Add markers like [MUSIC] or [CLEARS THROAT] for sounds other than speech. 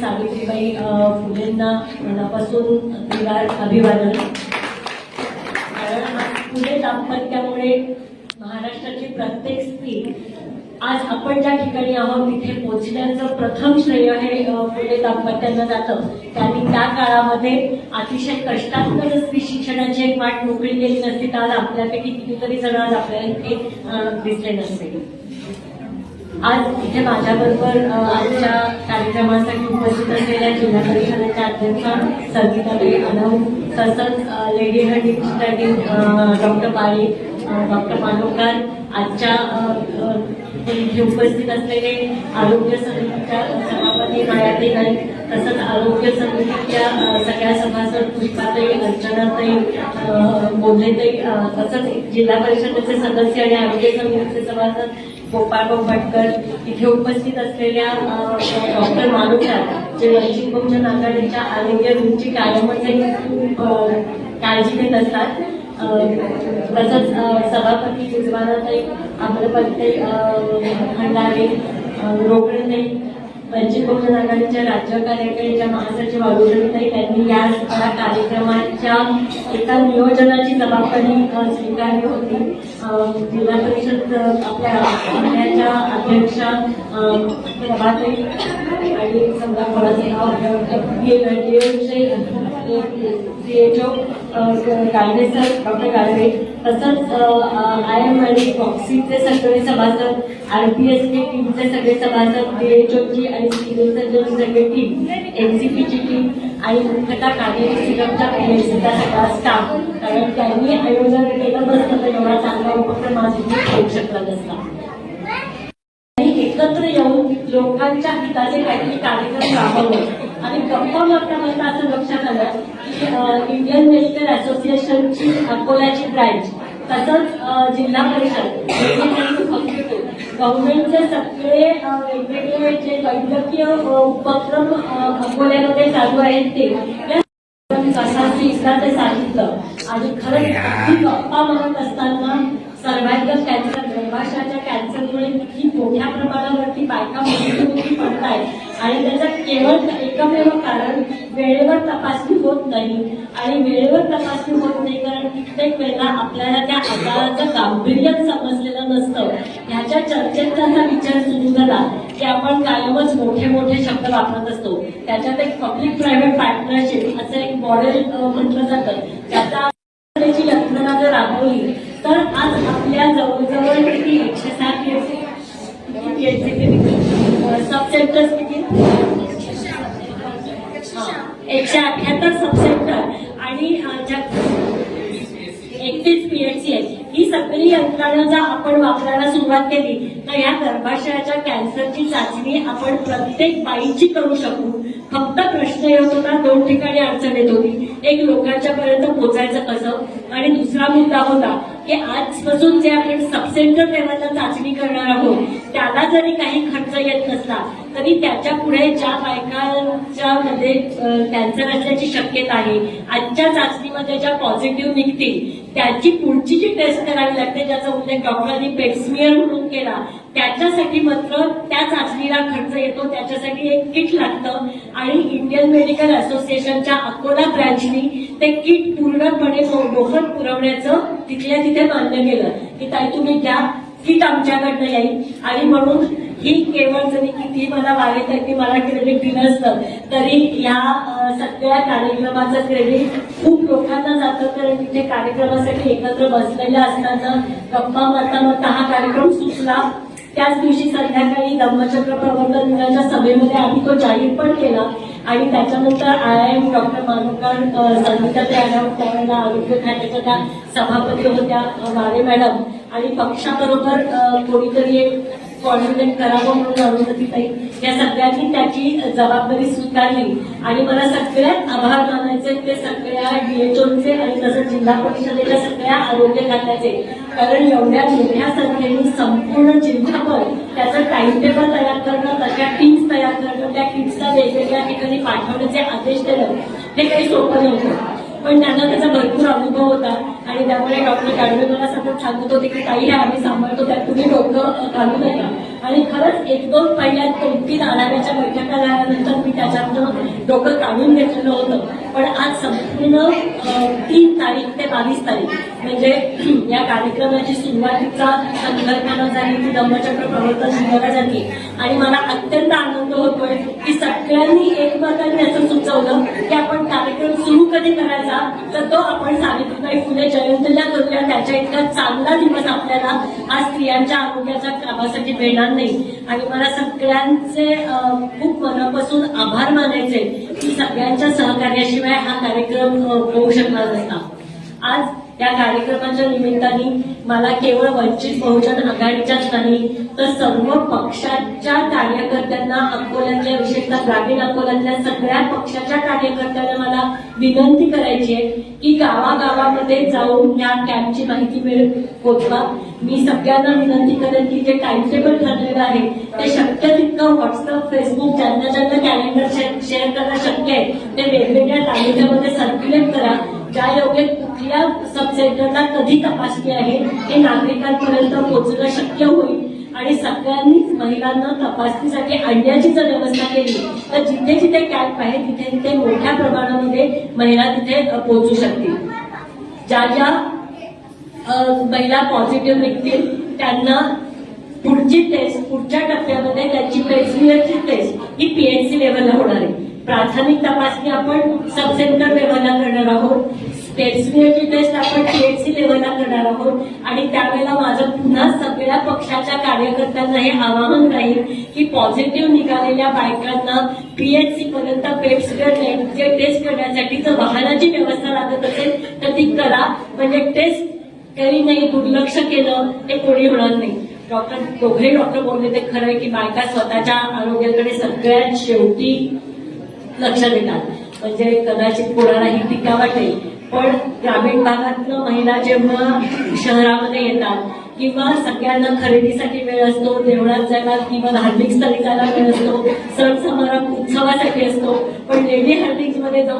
सावित्रीबाई फुलेंना मनापासून दिवार अभिवादन. कारण फुले दाम्पत्यामुळे महाराष्ट्राची प्रत्येक स्त्री आज आपण ज्या ठिकाणी आहोत तिथे पोहोचण्याचं प्रथम श्रेय हे फुले दाम्पत्यांना जातं. त्यांनी त्या काळामध्ये अतिशय कष्टात्मक स्त्री शिक्षणाची एक वाट मोकळी गेली नसती तर आज आपल्यापैकी कितीतरी जण आज आपल्याला इथे दिसले नसते आज इथे माझ्याबरोबर आजच्या कार्यक्रमासाठी उपस्थित असलेल्या जिल्हा परिषदेच्या अध्यक्षा संगीताबाई अनव तसंच लेडी हंडी डॉक्टर पाळी डॉक्टर मानोकर आजच्या इथे उपस्थित असलेले आरोग्य समितीच्या सभापती मायाताई नाईक तसंच आरोग्य समितीच्या सगळ्या सभासद पुष्पाताई अर्चनाताई अ, बोललेताई तसंच जिल्हा परिषदेचे सदस्य आणि आरोग्य समितीचे सभासद गोपाळभाऊ भटकर इथे उपस्थित असलेल्या डॉक्टर मानुकर जे वंचित बहुजन आघाडीच्या आरोग्य रुची कायमच काळजी घेत असतात. तसंच सभापती उज्ज्वलाताई आम्रपंते खंडारे अ, रोकडेताई वंचित बहुजन आघाडीच्या राज्य कार्यकारिणीच्या महासचिव अरुणताई त्यांनी या कार्यक्रमाच्या एका नियोजनाची जबाबदारी स्वीकारली होती. जिल्हा परिषद आपल्या अध्यक्षा प्रभाताई आणि समजा कोणाचं नाव CHO Gadve sir doctor Gadve तसंच आय एम आणि बॉक्सिंगचे सगळे सभासद आर पी एस चे टीमचे सगळे सभासद डीएचओची आणि सिव्हिल सर्जनची सगळी टीम एनसीपीची टीम आणि मुख्यतः कावेरी सिरमच्या पीएचसीचा सगळा स्टाफ कारण त्यांनी आयोजन केलं नसतं तर एवढा चांगला उपक्रम आज होऊ शकला नसता. लोकांच्या हिताचे काहीतरी कार्यक्रम राबवले आणि गप्पा मारता मारता असं लक्षात आलं की इंडियन मेडिकल असोसिएशनची अकोल्याची ब्रँच तसंच जिल्हा परिषद गव्हर्नमेंटचे सगळे वेगवेगळे जे वैद्यकीय उपक्रम अकोल्यामध्ये चालू आहेत ते सांगितलं आणि खरंच गप्पा म्हणत असताना कॅन्सर गर्भाशयाच्या कॅन्सरमुळे किती मोठ्या प्रमाणावरती बायका मृत्यूमुखी पडतायत आणि त्याचं केवळ एकमेव कारण वेळेवर तपासणी होत नाही आणि वेळेवर तपासणी होत नाही कारण कित्येक वेळेला आपल्याला त्या आजाराचं गांभीर्य समजलेलं नसतं. ह्याच्या चर्चेत त्यांचा विचार सुरू झाला की आपण कायमच मोठे मोठे शब्द वापरत असतो. त्याच्यात एक पब्लिक प्रायव्हेट पार्टनरशिप असं एक मॉडेल म्हटलं जातं. त्याचा यंत्रणा जर राबवली तर आज आपल्या जवळजवळ किती एकशे सात पीएचसी किती? किती एकशे अठ्याहत्तर सबसेक्टर आणि एकतीस पीएचसी आहे ही सगळी यंत्रणा जर आपण वापरायला सुरुवात केली तर या गर्भाशयाच्या कॅन्सरची चाचणी आपण प्रत्येक बाईची करू शकू. फक्त प्रश्न येत होता दोन ठिकाणी अडचण येत होती. एक लोकांच्या पर्यंत पोहोचायचं कसं? आणि दुसरा मुद्दा होता की आजपासून जे आपण सबसेंटर लेवलला चाचणी करणार आहोत त्याला जरी काही खर्च येत नसला तरी त्याच्या पुढे ज्या बायकांच्या मध्ये कॅन्सर असल्याची शक्यता आहे आजच्या चाचणीमध्ये ज्या पॉझिटिव्ह निघतील त्याची पुढची जी टेस्ट करावी लागते ज्याचा उल्लेख डॉक्टरांनी पेटस्मियर म्हणून केला त्याच्यासाठी मात्र त्या चाचणीला खर्च येतो त्याच्यासाठी एक किट लागतं. आणि इंडियन मेडिकल असोसिएशनच्या अकोला ब्रँचनी ते किट पूर्णपणे मोफत पुरवण्याचं तिथल्या तिथे मान्य केलं की ताई तुम्ही घ्या किट आमच्याकडनं येईल. आणि म्हणून ही केवळ जरी किती मला वारेतर्फे मला क्रेडिट दिलं असतं तरी या सगळ्या कार्यक्रमाचं क्रेडिट खूप लोकांना जातं. कारण तिथे कार्यक्रमासाठी एकत्र बसलेल्या असताना गप्पा मारता मारता हा कार्यक्रम सुचला त्याच दिवशी संध्याकाळी धम्मचक्र प्रवर्तन दिनाच्या सभेमध्ये आम्ही तो जाहीर पण केला. आणि त्याच्यानंतर I am doctor Manokar Sangeeta madam त्यावेळेला आरोग्य खात्याच्या त्या सभापती होत्या वारे मॅडम. आणि पक्षाबरोबर कोणीतरी एक कॉन्फिडेंट करावं म्हणून अरुंधतीताई या सगळ्यांनी त्याची जबाबदारी स्वीकारली. आणि मला सगळ्यात आभार मानायचे ते सगळ्या डीएचओचे आणि तसंच जिल्हा परिषदेच्या सगळ्या आरोग्य खात्याचे. कारण एवढ्या मोठ्या संख्येने संपूर्ण जिल्हाभर त्याचं टाइम टेबल तयार करणं त्याच्या टीम्स तयार करणं त्या किट्सला वेगवेगळ्या ठिकाणी पाठवण्याचे आदेश देणं हे काही सोपं नव्हतं. पण त्यांना त्याचा भरपूर अनुभव होता. आणि त्यामुळे डॉक्टर गाडवे मला सतत सांगत होते. की काही हे आम्ही सांभाळतो त्यात तुम्ही डोकं घालू नका. आणि खरंच एक दोन पहिल्या दोन तीन आढाव्याच्या बैठका झाल्यानंतर मी त्याच्यातनं डोकं काढून घेतलेलं होतं. पण आज संपूर्ण तीन तारीख ते बावीस तारीख म्हणजे [CLEARS THROAT] या कार्यक्रमाची सुरुवातीचा संकल्पना झाली ती धम्मचक्र प्रवर्तन झाली आणि मला अत्यंत आनंद होतोय की सगळ्यांनी एकमेकांनी असं सुचवलं की आपण कार्यक्रम सुरू कधी करायचा? तर तो आपण सावित्रीबाई फुले जयंतीला करूया. त्याच्या इतका चांगला दिवस आपल्याला आज स्त्रियांच्या आरोग्याच्या कामासाठी मिळणार नाही. आणि मला सगळ्यांचे खूप मनापासून आभार मानायचे की सगळ्यांच्या सहकार्याशिवाय हा कार्यक्रम होऊ शकणार नसता आज या कार्यक्रमाच्या निमित्ताने मला केवळ वंचित बहुजन आघाडीच्याच नाही तर सर्व पक्षाच्या कार्यकर्त्यांना अकोल्यातल्या विशेषतः ग्रामीण अकोल्यातल्या सगळ्या पक्षाच्या कार्यकर्त्यांना मला विनंती करायची आहे की गावागावामध्ये जाऊन या कॅम्पची माहिती मिळेल पोचवा मी सगळ्यांना विनंती करेन की जे टाइम टेबल ठरलेलं आहे ते शक्य तितकं व्हॉट्सअप फेसबुक ज्यांना ज्यांना कॅलेंडर शेअर करणं शक्य आहे ते वेगवेगळ्या तालुक्यामध्ये सर्क्युलेट करा. ज्या योग्य कुठल्या सब सेंटरला कधी तपासणी आहे हे नागरिकांपर्यंत पोहोचणं शक्य होईल. आणि सगळ्यांनीच महिलांना तपासणीसाठी आणण्याची जर व्यवस्था केली तर जिथे जिथे कॅम्प आहे तिथे तिथे मोठ्या प्रमाणामध्ये महिला तिथे पोहोचू शकतील. ज्या ज्या महिला पॉझिटिव्ह निघतील त्यांना पुढची टेस्ट पुढच्या टप्प्यामध्ये त्यांची पेन्सिलची टेस्ट ही पीएचसी लेवलला होणार आहे. प्राथमिक तपासणी आपण सब सेंटर लेवलला करणार आहोत. पेन्सिलची टेस्ट आपण पीएचसी लेवलला करणार आहोत. आणि त्यावेळेला माझं पुन्हा सगळ्या पक्षाच्या कार्यकर्त्यांना हे आवाहन राहील की पॉझिटिव्ह निघालेल्या बायकांना पीएचसी पर्यंत पेप्सिलर जे टेस्ट करण्यासाठी जर वाहनाची व्यवस्था लागत असेल तर ती करा. म्हणजे टेस्ट तरी नाही दुर्लक्ष केलं ते कोणी होणार नाही. डॉक्टर दोघे डॉक्टर बोलले ते खरं आहे की बायका स्वतःच्या आरोग्याकडे सगळ्यात शेवटी लक्ष देतात म्हणजे कदाचित कोणालाही टीका वाटेल. पण ग्रामीण भागातलं महिला जेव्हा शहरामध्ये येतात किंवा सगळ्यांना खरेदीसाठी वेळ असतो देवळात जायला किंवा धार्मिक स्थळी जायला वेळ असतो सण समारंभ उत्सवासाठी असतो पण लेडी हर्डिंगमध्ये जाऊन